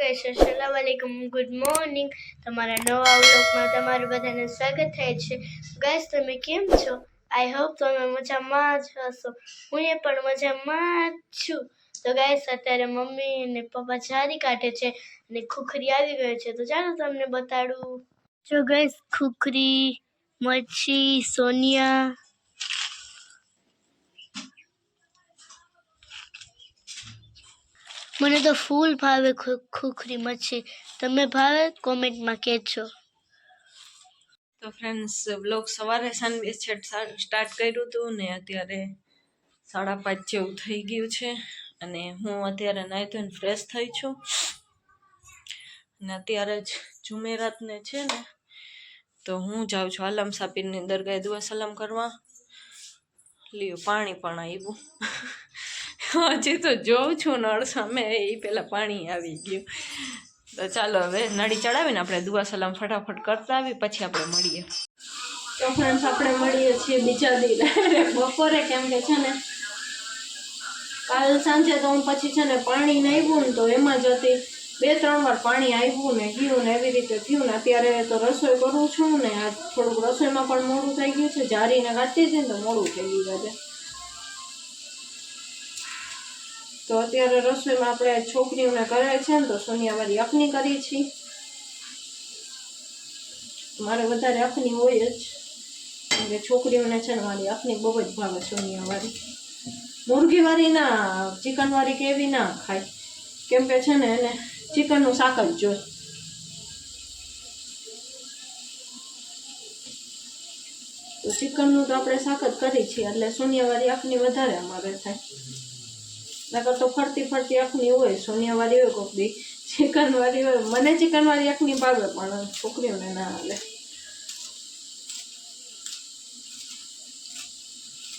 Guys સલામ વાલેકુમ good morning તમારા નવા વ્લોગમાં તમારું બધાને સ્વાગત થાય છે. ગાઈસ તમે કેમ છો? આઈ હોપ તમે મજામાં જ હશો. હું એ પણ મજામાં જ છું. તો ગાઈસ અત્યારે મમ્મી અને પપ્પા જારી કાઢે છે અને ખુખરી આવી ગયો છે. તો ચાલો તમને બતાડું. જો ગાઈસ ખુખરી મચ્છી સોનિયા મને તો ફૂલ ભાવે ખુખરી મચ્છી. તમે ભાવે? કોમેન્ટમાં કહેજો. તો ફ્રેન્ડ્સ બ્લોગ સવારે સાંજે છેટ સ્ટાર્ટ કર્યું હતું ને અત્યારે સાડા પાંચ જેવું થઈ ગયું છે અને હું અત્યારે નાહી ધોઈને ફ્રેશ થઈ છું. અને અત્યારે જ જુમેરાતને છે ને, તો હું જાઉં છું આલમ સાપીરની દરગાહ દુઆ સલામ કરવા. લ્યો, પાણી પણ આવ્યું હજી તો જોઉં છું, નળ સામે એ પહેલાં પાણી આવી ગયું. તો ચાલો હવે નળી ચડાવીને આપણે દુઆ સલામ ફટાફટ કરતા આવી પછી આપણે મળીએ. તો ફ્રેન્ડ્સ આપણે મળીએ છીએ બીજા દિવસે બપોરે કેમ કે છે ને, કાલ સાંજે તો હું પછી છે ને પાણી નાખ્યું ને તો એમાં જ હતી. બે, ત્રણ વાર પાણી આવ્યું ને ગયું ને એવી રીતે થયું ને અત્યારે તો રસોઈ કરું છું ને, આ થોડુંક રસોઈમાં પણ મોડું થઈ ગયું છે. જારીને કાઢતી હતી ને તો મોડું થઈ ગયું આજે. તો અત્યારે રસોઈમાં આપણે છોકરીઓને કરે છે ને, તો સોનિયાવાળી અખની કરી છીએ મારે વધારે અખની હોય જ. એટલે છોકરીઓને છે ને મારી અખની બહુ જ ભાવે સોનિયાવાળી. મુરગીવાળી ના ચિકનવાળી કે એવી ના ખાય. કેમ કે છે ને એને ચિકનનું શાક જ જોઈએ તો ચિકનનું તો આપણે શાક જ કરી છીએ, એટલે સોનિયાવાળી આંખની વધારે અમારે થાય. નકર તો ફરતી ફરતી અખની હોય સોનિયાવાળી હોય કોક દી ચિકનવાળી હોય. મને ચિકનવાળી અખની ભાવે, પણ છોકરીઓને ના હાલે.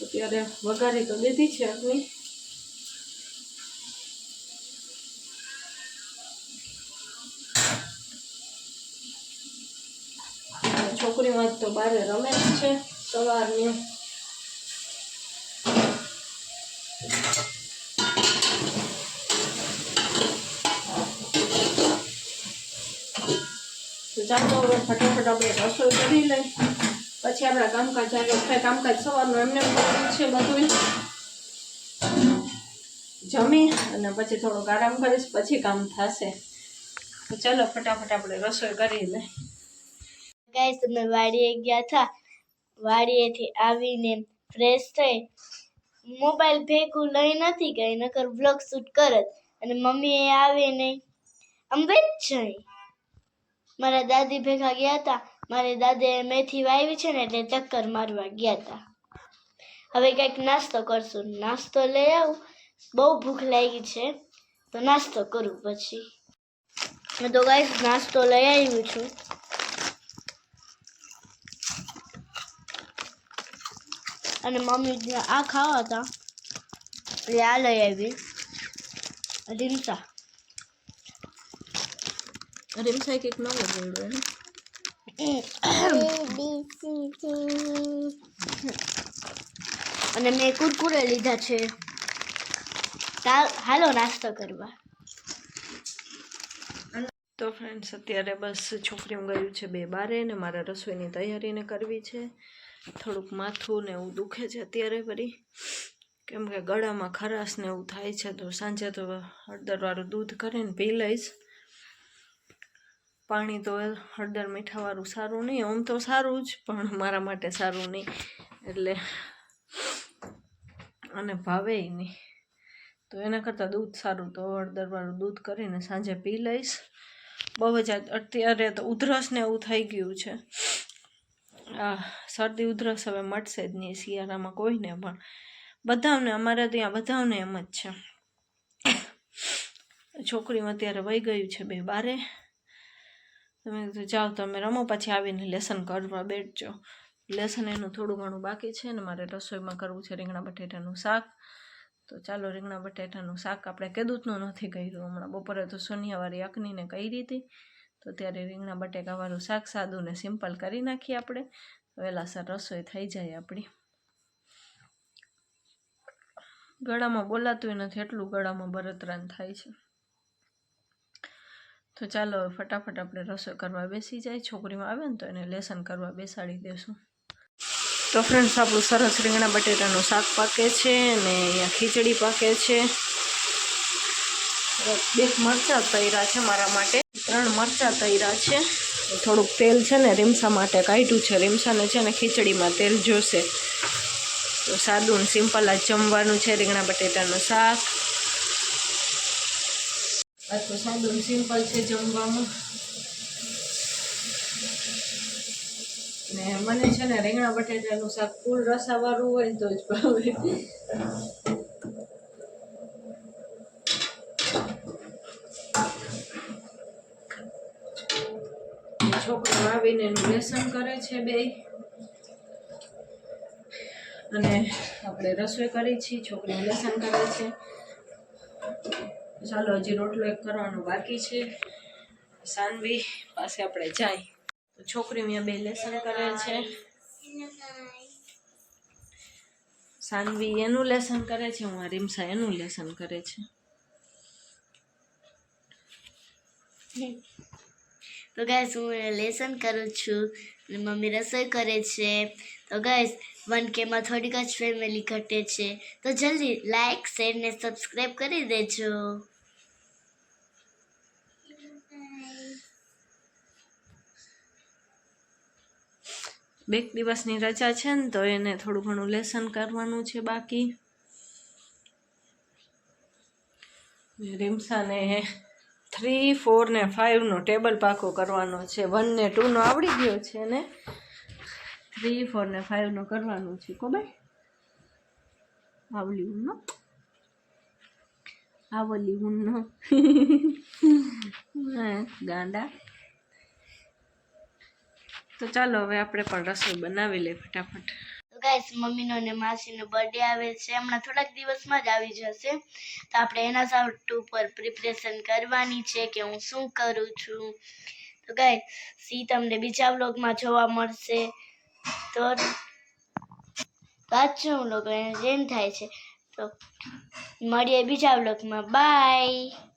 અત્યારે વઘારી તો લીધી છે અને છોકરીમાં તો બારે રમે જ છે સવારની. ચાલો હવે ફટાફટ આપણે રસોઈ કરી લઈ પછી આપણા કામકાજ આગળ થાય, કામકાજ સવારનું એમને છે બધું જમી અને પછી થોડોક આરામ કરીશ, પછી કામ થશે. તો ચાલો ફટાફટ આપણે રસોઈ કરી લઈ ગાઈસ અમે વાડીએ ગયા હતા વાડીએથી આવીને ફ્રેશ થઈ. મોબાઈલ ભેગું લઈ નથી ગઈ, નકર બ્લોગ શૂટ કરત અને મમ્મી એ આવીને અંબે જ જઈ. મારા દાદી ભેગા ગયા હતા મારી દાદીએ મેથી વાવી છે ને એટલે ચક્કર મારવા ગયા હતા હવે કંઈક નાસ્તો કરશું. નાસ્તો લઈ આવું. બહુ ભૂખ લાગી છે. તો નાસ્તો કરું પછી. મેં તો ગાઈસ નાસ્તો લઈ આવ્યું છું. અને મમ્મી આ ખાવા હતા એટલે આ લઈ આવી. રીમસા. રીમસાઈ કંઈક નવો બોલ્યો ને અને મેં કુરકુરે લીધા છે હાલો નાસ્તો કરવા તો ફ્રેન્ડ્સ અત્યારે બસ છોકરીઓ ગયું છે બે બારે ને મારે રસોઈની તૈયારીને કરવી છે. થોડુંક માથું ને એવું દુખે છે અત્યારે ફરી કેમ કે ગળામાં ખરાશ ને એવું થાય છે તો સાંજે તો હળદરવાળું દૂધ કરીને પી લઈશ. પાણી તો હળદર મીઠાવાળું સારું નહીં, આમ તો સારું જ, પણ મારા માટે સારું નહીં. એટલે અને ભાવે નહીં. તો એના કરતાં દૂધ સારું, તો હળદરવાળું દૂધ કરીને સાંજે પી લઈશ. બહુ જ અત્યારે તો ઉધરસ ને એવું થઈ ગયું છે. આ શરદી ઉધરસ હવે મટશે જ નહીં શિયાળામાં કોઈને પણ. બધાને, અમારે ત્યાં બધાને એમ જ છે. છોકરીમાં અત્યારે વહી ગયું છે બે બારે. તમે જાઓ તમે, રમો, પછી આવીને લેસન કરવા બેઠજો. લેસન એનું થોડું ઘણું બાકી છે ને મારે રસોઈમાં કરવું છે રીંગણા બટેટાનું શાક. તો ચાલો રીંગણા બટેટાનું શાક આપણે કેદૂતનું નથી કર્યું. હમણાં બપોરે તો સોનિયાવાળી અકનીને કરી હતી તો ત્યારે રીંગણા બટેકાવાળું શાક સાદું ને સિમ્પલ કરી નાખીએ આપણે. વહેલાસર રસોઈ થઈ જાય આપણી. ગળામાં બોલાતું નથી, એટલું ગળામાં બરતરાન થાય છે. તો ચાલો ફટાફટ આપણે રસોઈ કરવા બેસી જાય. છોકરીમાં આવે ને તો એને લેસન કરવા બેસાડી દેશું. તો ફ્રેન્ડ્સ આપણું સરસ રીંગણા બટેટાનું શાક પાકે છે અને અહીંયા ખીચડી પાકે છે. બે મરચાં તૈરા છે મારા માટે. ત્રણ મરચાં તૈરા છે. થોડુંક તેલ છે ને રીમસા માટે કાઢ્યું છે. રીમસાને છે ને ખીચડીમાં તેલ જોશે. તો સાદું સિમ્પલ જ જમવાનું છે રીંગણા બટેટાનું શાક. આ તો સાદું સિમ્પલ છે જમવામાં. ને મને છે ને રીંગણા બટેટાનું શાક ફૂલ રસાવાળું હોય તો જ ભાવે. છોકરો આવીને એનું વ્યસન કરે છે બે. અને આપણે રસોઈ કરી છીએ છોકરીનું લેસન કરે છે. ચાલો, હજી રોટલો એક કરવાનો બાકી છે. સાનવી પાસે આપણે જાય. તો છોકરી મેં બે લેસન કરે છે. સાનવી એનું લેસન કરે છે, હું રીમસા એનું લેસન કરે છે. તો ગાઈસ હું લેસન કરું છું. મમ્મી રસોઈ કરે છે. તો ગાઈસ વન કેમાં થોડીક જ ફેમિલી ઘટે છે. તો જલ્દી લાઈક શેર ને સબસ્ક્રાઈબ કરી દેજો. બે દિવસની રજા છે ને તો એને થોડું ઘણું લેસન કરવાનું છે બાકી. રીમસાને થ્રી ફોર ને ફાઇવનો ટેબલ પાકો કરવાનો છે. વન ને ટુનો આવડી ગયો છે ને થ્રી ફોર ને ફાઇવનો કરવાનું છે કો ભાઈ? આવલી ઊનનો. આવલી ઊનનો. હા, ગાંડા. તો ચાલો હવે આપણે પણ રસોઈ બનાવી લઈએ ફટાફટ. તો ગાઈસ મમ્મીનો અને માસીનો બર્થડે આવે છે. હમણાં થોડાક દિવસમાં જ આવી જશે. તો આપણે એના સાઉટ ઉપર પ્રિપરેશન કરવાની છે કે હું શું કરું છું. તો ગાઈસ સી તમને બીજા વ્લોગમાં જોવા મળશે. તો વાંચું લોકો એને જેમ થાય છે. તો મળીએ બીજા વ્લોગમાં બાય